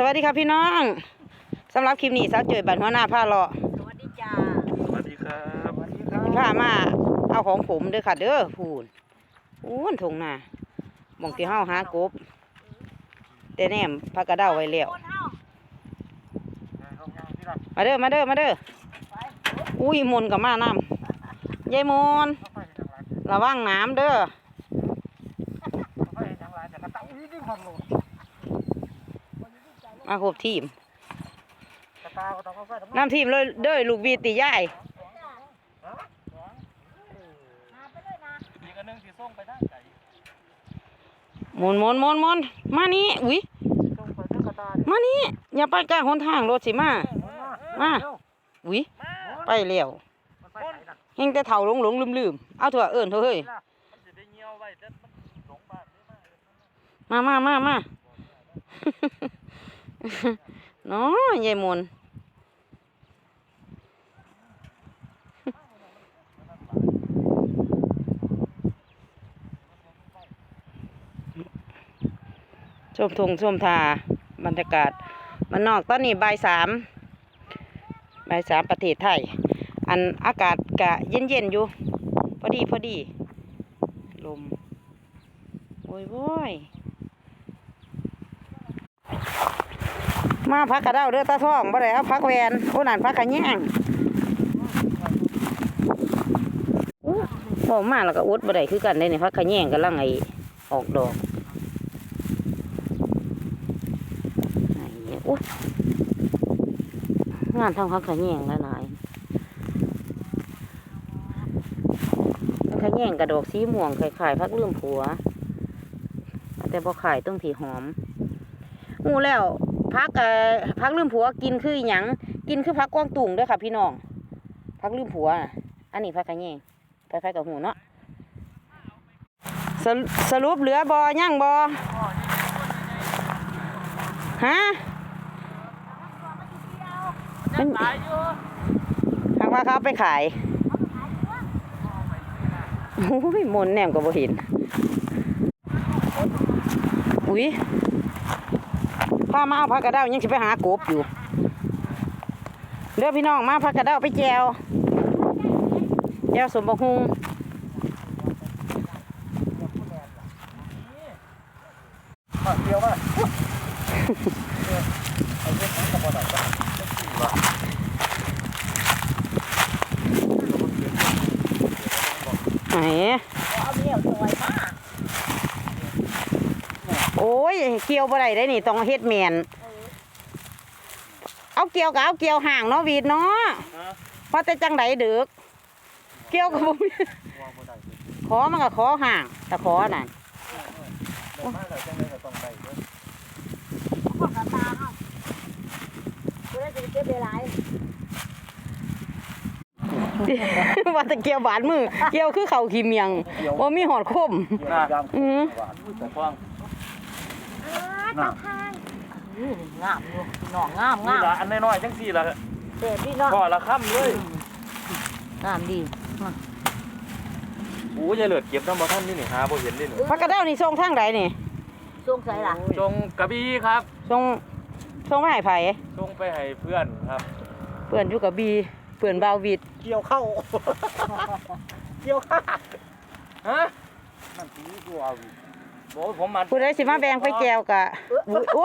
สวัสดีครับพี่น้องสำหรับคลิปนี้สาวเจยบันหัวหน้าผ้าเลาะสวัสดีจ้าสวัสดีครับสวัสดีครับผ้ามาเอาของผมเด้อค่ะ เด้อพูนพูนทงหน้าหมองที่เฮาหากบแต่แนมพักกระเด้าไว้แล้วคนเฮามาเด้อมาเด้อมาเด้ออุ้ยมนต์กับมาน้ำยายมนต์ระวังน้ำเด้อ มาครบทีมน้ำทีมเลยเด้อลูกวีตีย่ายมาไปเลยนะอีกอันหนึงที่ส่งไปทางไก่หมนหมนหมนหมนมานี่อุ้ยส่งไปทางกระตามานี่อย่าไปกลางหนทางรถสิมามาอุ้ยไปแล้วมันไปไหนล่ะเฮงแต่เท่าหลงหลงลืมลืมเอาเถอะเอิญเถอะเฮ้ยมันจะได้เงี้ยวไว้แต่มันหลงบ้านนี่มามามามามาเนาะยายมนชมทงชมทาบรรยากาศมันนอกตอนนี้บ่ายสามบ่ายสามประเทศไทย อันอากาศกะเย็นเย็นอยู่ พอดีพอดี ลมโอ้ยโว้ย มาพักกระเด้าเด้อตาท่องบ่ได้เอาพักแวนโอ้นั่นพักกระแย่งอู้บอมาแล้วก็อดบ่ได้คือกันได้นี่พักกระแย่งกำลังไอออกดอกไอ้เนี่ยงานทำพักกระแย่งหลายๆพักระแย่งกระดอกสีม่วงคล้ายๆพักลืมผัว แต่พอไขายต้องถีหอมหูแล้ว พักเอ่อพักลืมผัวกินคืออหยังกินคือพักกวางตุ่งเด้วยค่ะพี่น้องพักลืมผัวน่ะอันนี้พักกันแยงไปไปกับหูเนาะสรุสรุปเหลือบอย่างบอฮะมันตายอยู่หากว่าเขาเอาไปขายโอ้ยมนต์แนมก็บ่เห็นอุ้ย พามาเอาผักกระเด้ายังจะไปหากบอยู่เด้อพี่น้องมาผักกระเด้าไปแจวแจวสมบกฮุงข้าวเดียวว่าไหนเอาเมี ยวสวยมากโอ้ยเกี่ยวบ่ได้ได้นี่ต้องเฮ็ดแมนเอาเกี่ยวกับเอาเกี่ยวห่างเนาะวีดเนาะเพราะแต่จังไดเดึก เกี่ยวกับบ่มีขอมันก็ขอห่างแต่ขอนั่นมาแล้วจังได๋ก็ต้องได้เด้อขอบตาเฮาคุณได้จะเก็บได้หลายว่าแต่เกี่ยวบาดมือ เกี่ยวคือเขาขี้เมียงว่ามีหอดคมน่ะอือหวานแต่ฟังตาทางนี่งามอยู่พี่น้องงามนี่งามล่ะอันน้อยๆจังซี่ล่ะเด็ดพี่น้องพอละค่ำเลยงามดีโอ้ยายเหลือดเก็บน้ำบ่ทันนี่นี่หาบ่เห็นนี่นี่พักกระเด้านี่ส่งทางใดนี่ช่วงใส่ล่ะจงกระบี่ครับส่งส่งมาให้ไผส่งไปให้เพื่อนครับเปื่อนอยู่กับบีเปื่อนบาววิดเกี่ยวเข้าเกี่ยวข้าฮะนั่นสีตัว โอ้ยผมมันผู้ใดสิมาแบ่งไปแจวกะอุ๊ยโอ้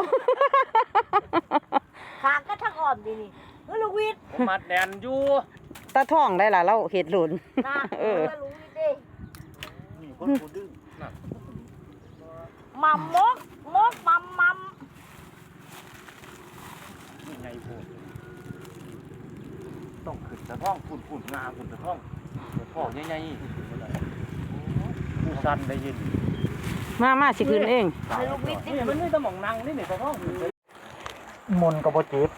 ทางก็ทางอ้อมดีนี่เออลูกวิทย์ผมมัดแน่นอยู่ตาท่องได้ล่ะเราเห็ดหลุนนะเออลูกวิทย์เด้นี่คนกูดื้อน่ะมัมมกมกมัมมัมนี่ไงพวกต้องขึ้นตะท่องฝุ่นฝุ่นงามฝุ่นตะท่องตะท่องใหญ่ๆผู้สันได้ยิน มามาสิคืนเองลูกวิทย์นี่มันนี่ตะหมองนางนี่นี่ตะท่องมนกับบ่เจ็บ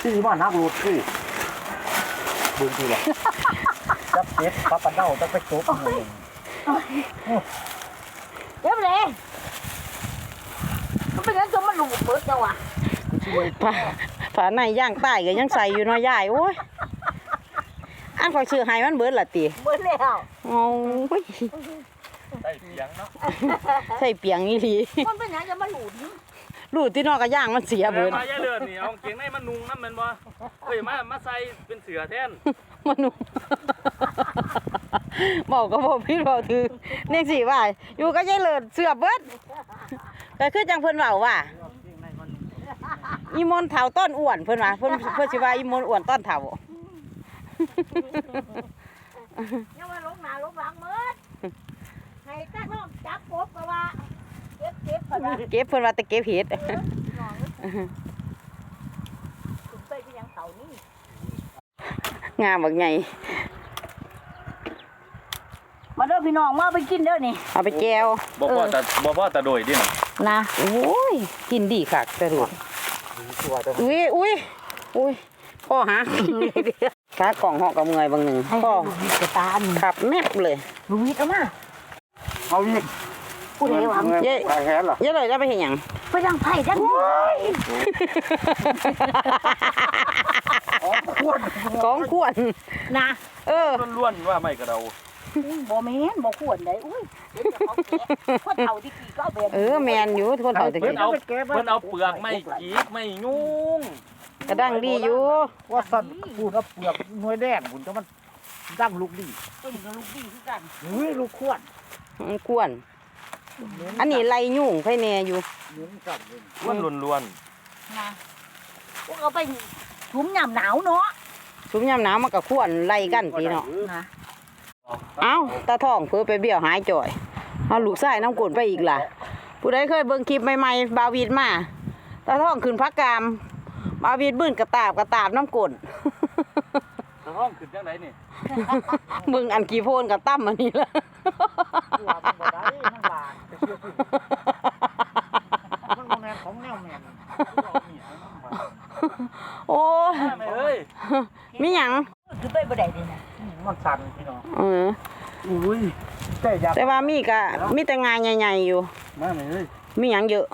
ที่ว่านักโลดคือบุญทีละ จับเจ็บปับปะเด้าจับไปจบนี่เดี๋ยวเลยมันเป็นงั้นจนมันหลุดเบิดจังวะฝาฝาในย่างใต้ก็ยังใส่อยู่เนาะยายโอ้ย อันข่อยซื้อให้มันเบิดละติเบิดแล้ว โอ้ย ได้เสียงเนาะใส่เปียงอีหลีมันเป็นงั้นจะมาหลุดรูดที่นอกกระย่างมันเสียเบิเบิดดมาอย่าเลือดนี่เอาเกงในมันนุงน้ำแมันบ่เอ้ยมามาใส่เป็นเสือแทนมันหนูบอกก็บอกพี่บอกถือนี่สิว่า อยู่ก็ยายเลิศเสือเบิดก็คือจังเพิ่นเว้าว่าอีมนต์เฒ่าต้นอ้วนเพิ่นว่าเพิ่นเพิ่นสิว่าอีมนต์อ้วนต้นเฒ่ายังว่าลงหน้าลงหลังหมืดให้ตาท้องจับกบก็ว่าเก็บ เก็บก่อนว่าเก็บเพิ่นว่าแต่เก็บเห็ดน้องถึงไปที่ยังเต่านี่งามบักใหญ่มาเด้อพี่น้องมาไปกินเด้อนี่เอาไปแก้วบ่พ่อแต่บ่พ่อแต่โดยดิน่ะนะโอ้ยกินดีคักแต่ดูตัวเด้ออุ้ยอุ้ยอุ้ยพ่อหาขากล่องหอกกับเมื่อยบางหนึ่งให้พ่อลูกวิทย์กระตาอันขับแมบเลยลูกวิทย์เอามาเอาอีก ผู้ใดหวังเย้ตายแหนเหรอเยอะเลยจะไปเห็นหยังไปยังไผ่จังอ๋อควรของขวนนะเออล้วนๆว่าไม่กระเดาบ่แม่นบ่ควรได้อุ้ยเดี๋ยวจะเขาแกะคนเฒ่าที่กี่ก็เอาแบบเออแมนอยู่คนเฒ่าตะเพิ่กี้นเอาเพิ่นเอาเปลือกไม่จีกไม่ยุ่งกระดังดีอยู่ว่าสั่นพูดว่าเปลือกหน่วยแดงคุณจะมันดั้งลูกดีเป็นกับลูกดีคือกันเฮ้ยลูกควรมันขวน อันนี้ไรยุ่งไผแน่อยู่เหมือนกันเลยล้วนล้วนนะพวกเอาไปถุมยามหนาวเนาะสุมยามหนาวมันก็ขวนไล่กันพี่เนาะ นะเอ้าตาทองเพื่อไปเบี้ยวหายจ่อย เอาลูกชายน้ำกลนไปอีกล่ะ ผู้ใดเคยเบิ่งคลิปใหม่ๆบาวีดมาตาทองขึ้นพักกาม บาวีดบื้นกระตาบกระตาบน้ำกลนๆห้องขึ้นจังไดนี่มึงอันกี่โพนกับตั้มอันนี้ละ ตัวมันบ่ได้มันบาด ไปเชื่อพี่มันบ่แม่นของแนวแม่นโอ้ยแม่เอ้ยมีหยังคือไปบ่ได้เดินะมันสั่นพี่น้องเอออุ้ยแต่อยากแต่ว่ามีกะมีแต่งานใหญ่ๆอยู่มาแม่เอ้ยมีหยังเยอะ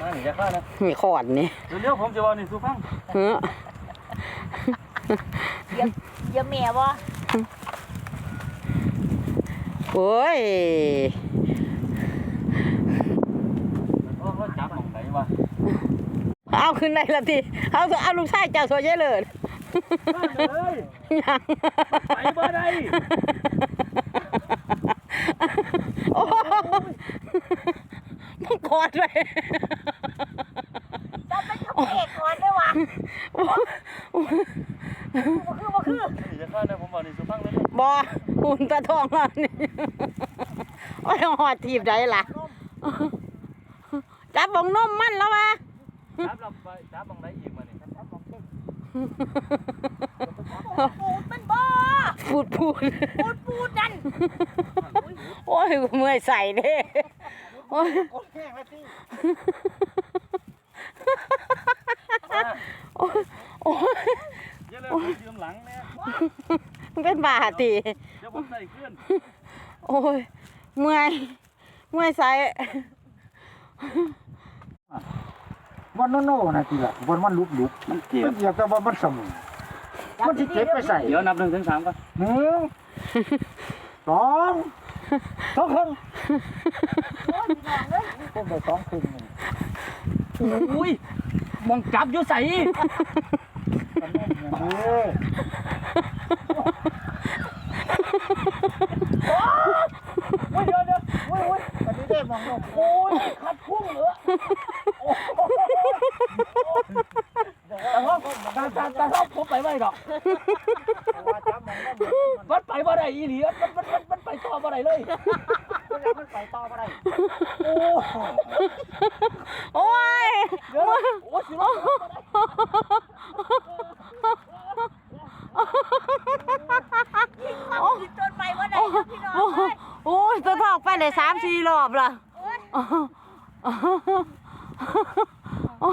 มาหนีจะฆ่านะมีขอดนี่เร็วๆผมจะเว่านี่สู่ฟังเอออย่าแม่บ่ โอ้ยเขาเขาจับของไหนวะเอาขึ้นได้ละทีเอาเอาลูกชายเจ้าสวยเยอะเลยมาแม่เอ้ยยังไปบ่ได้โอ้มึงกอดเลยจะไปทำเอกก่อนได้อว่ะบ่คือ บอหุ่นตาทองแล้วนี่โอ้ยหอดทีบได้ล่ะ จับบังนมมันแล้ววะจับเราไปจับบังไดอีกมานี่ปูดมันบ่พูดพูดปูดปูดนั่นโอ้ยกูเมื่อยใส่เด้โอ้ยโอ้ยแห้งแล้วพี่โอ้ยโอ้ยเดี๋ยวเลยผมยืมหลังแน่ มัน เป็นบาตีเดี๋ยวผมใส่ขึ้นโอ้ย เมื่อย เมื่อยใส่วันโนโน่นะทีละวันมันลุกลุกมันเจ็มับนเหยียบแต่ว่ามันเสมอมันสิเก็บไปใส่เดี๋ยวนับหนึ่งถึงสามก่อนหนึ่งสองสองครึ่งพวกเด็กสองครึ่งนี่อุ้ยมองจับอยู่ใส่ มันแน่นอย่างนี้ โอ้ยเดี๋ยวเดี๋ยวโอ้ยโอ้ย ต อนนี้ได้มองโลกโอ้ยขัดพุ่งเหรอแต่ว่าแต่แต่แต่ว่าผมไปไม่หรอกว่าจับมองโลกมันมันไปบ่ได้อีหลีมันมันมันมันไปต่อบ่ได้เลยมันไปต่อมาได้โอ้โอ้ยเดี๋ยวโอ้ยสิว่าเอากินต้นไม้บ่ได้เด้อพี่น้องเอ้ยโอ้ยตัวทองไปเลยสามสี่รอบละ โอ้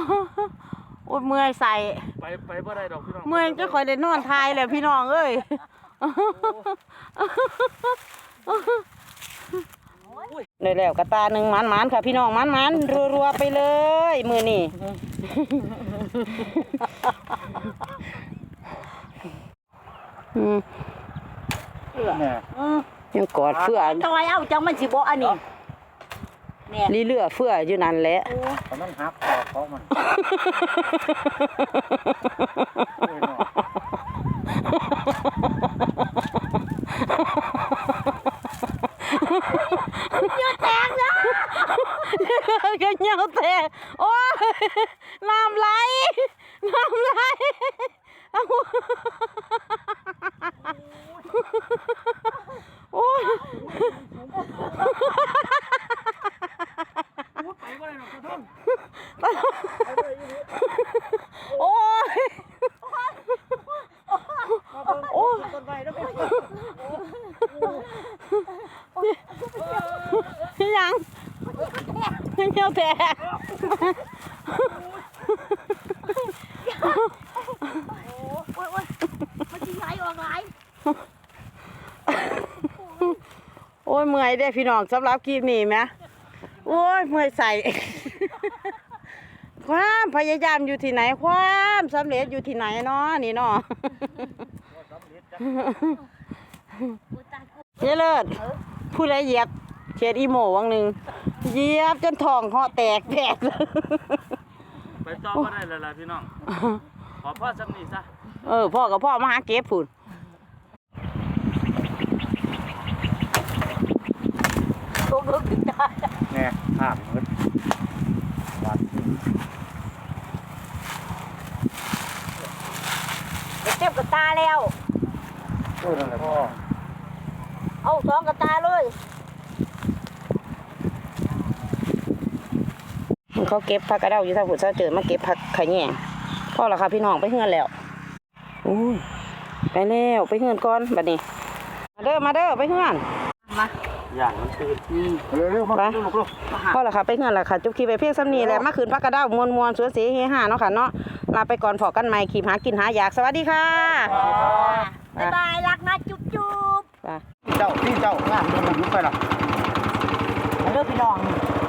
ยโอ้ยเมื่อยใส่ ไปไปบ่ได้ดอกพี่น้องเมื่อยจะคอยได้นอนทายเลยพี่น้องเอ้ยเลยแล้วกระตาหนึ่งหมันหมันๆค่ะพี่น้องหมันหมันๆรัวๆไปเลย มือนี่อืมเนี่ยยังกอดเพื่อนทำไมเอาจังมันสิบ่อันนี้ เนี่ยลีเลือเฟื่ออยู่นั่นแหละ โอ้ตอนนั้นหักคอเขามันเอ้ยเนาะ เยอะแตกนะ ก็เหนียวแตกโอ้ยน้ำไหลน้ำไหลโอ้ย ไปบ่ได้หรอกกระท่อม โอ้ยโอ้ย ต้นไม้แล้วไป ยังเหนียวแตก โอ้ยโอ้ย มันสิไหลออกไหลโอ้ยเมื่อยเด้พี่น้องสำหรับคลิปนี้ไหมโอ้ยเมื่อยใส่ ความพยายามอยู่ที่ไหน ความสำเร็จอยู่ที่ไหนเนาะนี่เนาะกูตายกูเยเลิศผู้ใดเหยียบเขียดอีโมวังหนึ่งเหยียบจนท้องห่อแตกแผลไปต่อบ่ได้แล้วล่ะพี่น้อง ขอพ่อสำนีซะเออพ่อกับพ่อมาหาเก็บผุนตกลึกถึงตายแน่ห่างเงินบาดที่เจ็บกับตาแล้ว โอ้ยนั่นแหละพ่อเอาสองกับตาเลยเขาเก็บผักกระเดาอยู่ทางผุนเจ้าเจอมาเก็บผักขะแยง พ่อละค่ะพี่น้องไปเฮือนแล้วอุ้ยไปแล้วไปเฮือนก่อนบัดนี้ มาเด้อมาเด้อไปเฮือนอย่างมันตื่นเร็วๆมาไปลูกลูกพ่อละค่ะไปเฮือนและค่ะ จุบคีไปเพียงซ้ำนี้แหละมาคืนผักกระเดามวนมวนๆสวนสีเฮฮาเนาะค่ะเนาะลาไปก่อนพอกันใหม่ขีบหากินหาอยากสวัสดีค่ะบ๊ายบายรักนะจุ๊บจุ๊บไปเจ้าที่เจ้างามเดินมายุบไปละมาเด้อพี่น้องเ